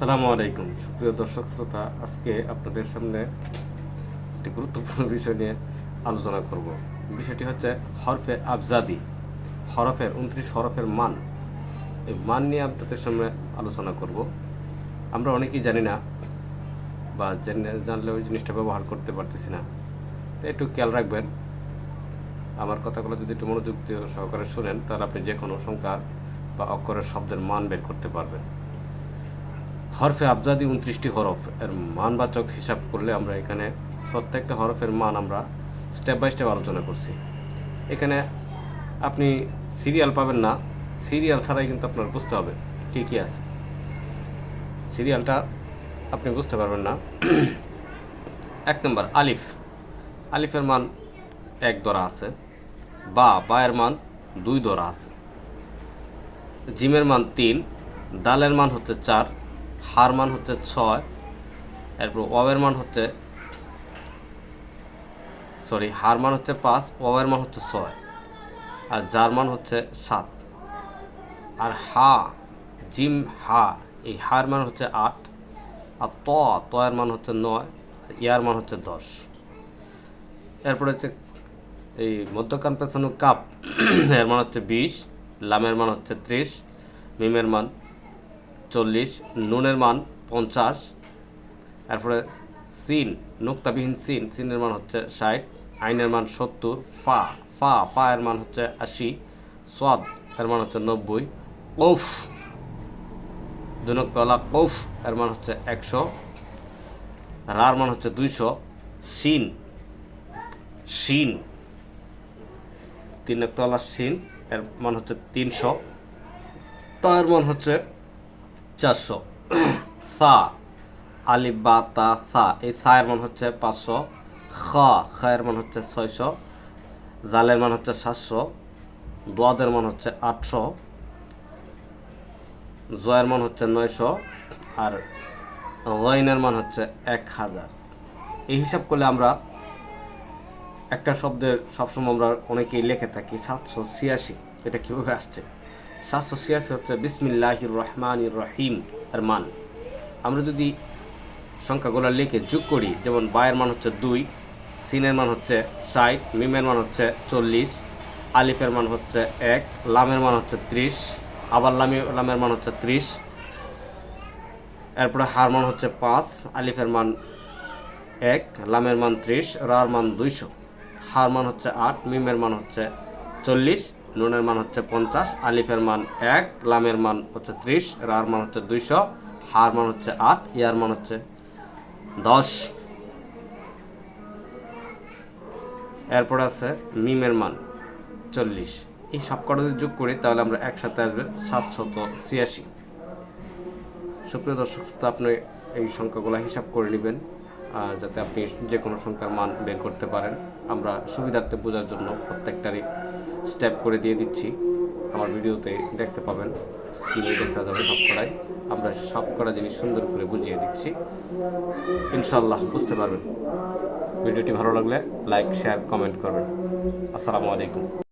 আসসালামু আলাইকুম। সুপ্রিয় দর্শক শ্রোতা, আজকে আপনাদের সামনে একটি গুরুত্বপূর্ণ বিষয় নিয়ে আলোচনা করব। বিষয়টি হচ্ছে হরফে আবজাদি হরফের উনত্রিশ হরফের মান। এই মান নিয়ে আপনাদের সামনে আলোচনা করব। আমরা অনেকেই জানি না বা জেনে- জানলে ওই জিনিসটা ব্যবহার করতে পারতেছি না। তো একটু খেয়াল রাখবেন, আমার কথাগুলো যদি একটু মনোযোগ সহকারে শুনেন, তাহলে আপনি যে কোনো সংখ্যা বা অক্ষরের শব্দের মান বের করতে পারবেন। হরফে আবজাদি উনত্রিশটি হরফ এর মানবাচক হিসাব করলে আমরা এখানে প্রত্যেকটা হরফের মান আমরা স্টেপ বাই স্টেপ আলোচনা করছি। এখানে আপনি সিরিয়াল পাবেন না সিরিয়াল ছাড়াই কিন্তু আপনার বুঝতে হবে কী কী আছে। সিরিয়ালটা আপনি বুঝতে পারবেন না। এক নম্বর, আলিফ। আলিফের মান এক দরা আছে, বা বায়ের মান দুই দরা আছে। জিমের মান তিন, দালের মান হচ্ছে চার হার মান হচ্ছে ছয়, এরপর ওয়ের মান হচ্ছে, সরি, হার মান হচ্ছে পাঁচ, ওয়ের মান হচ্ছে ছয়, আর যার মান হচ্ছে সাত। আর হা, জিম হা, এই হার মান হচ্ছে আট, আর ত, তয়ের মান হচ্ছে নয়, আর ইয়ার মান হচ্ছে দশ। এরপরে হচ্ছে এই মধ্যকান পেছানো কাপ, এর মান হচ্ছে বিশ, লামের মান হচ্ছে ত্রিশ, মিমের মান চল্লিশ, নুনের মান পঞ্চাশ এরপরে সিন, নুক্তাবিহীন সিন, সিনের মান হচ্ছে ষাট, আইনের মান সত্তর, ফা ফা ফা এর মান হচ্ছে আশি, সোয়াদ এর মান হচ্ছে নব্বই কৌফ দুনকতলা কৌফ এর মান হচ্ছে একশো, রার মান হচ্ছে দুইশো, সিন শিন তিন একতলা শিন এর মান হচ্ছে তিনশো, তার মান হচ্ছে চারশো। সা, আলিফ, বা, তা, সা। এই সায়ের মান হচ্ছে পাঁচশো। খ খায়ের মান হচ্ছে ছয়শো। জালের মান হচ্ছে সাতশো। দোয়াদের মান হচ্ছে আটশো। জয়ের মান হচ্ছে নয়শো। আর গইনের মান হচ্ছে এক হাজার। এই হিসাব করলে আমরা একটা শব্দের সবসময় আমরা অনেকেই লিখে থাকি সাতশো ছিয়াশি। এটা কীভাবে আসছে? সাতশো ছিয়াশি হচ্ছে বিসমিল্লাহির রহমান রহিম এর মান। আমরা যদি সংখ্যাগুলো লিখে যোগ করি, যেমন বায়ের মান হচ্ছে দুই, সিনের মান হচ্ছে ষাট, মিমের মান হচ্ছে চল্লিশ, আলিফের মান হচ্ছে এক, লামের মান হচ্ছে ত্রিশ, আবার লামি, লামের মান হচ্ছে ত্রিশ, এরপরে হার মান হচ্ছে পাঁচ, আলিফের মান এক, লামের মান ত্রিশ, রার মান দুইশো, হার মান হচ্ছে আট, মিমের মান হচ্ছে চল্লিশ নুনের মান হচ্ছে পঞ্চাশ, আলিফের মান এক, লামের মান হচ্ছে ত্রিশ, রার মান হচ্ছে দুইশো, হার মান হচ্ছে আট, ইয়ার মান হচ্ছে দশ। এরপর আছে মিমের মান চল্লিশ। এই সব কটা যদি যোগ করি, তাহলে আমরা একসাথে আসবে সাতশত ছিয়াশি। সুপ্রিয় দর্শক, শ্রোতা, আপনি এই সংখ্যাগুলো হিসাব করে নেবেন। যাতে আপনি যে কোনো সংখ্যার মান বের করতে পারেন, আমরা সুবিধার্থে বোঝার জন্য প্রত্যেকটারই স্টেপ করে দিয়ে দিচ্ছি। আমার ভিডিওতে দেখতে পাবেন স্ক্রিনে দেখা যাবে সব কটাই আমরা সব কটা জিনিস সুন্দর করে বুঝিয়ে দিচ্ছি। ইনশাল্লাহ বুঝতে পারবেন। ভিডিওটি ভালো লাগলে লাইক শেয়ার কমেন্ট করবেন। আসসালামু আলাইকুম।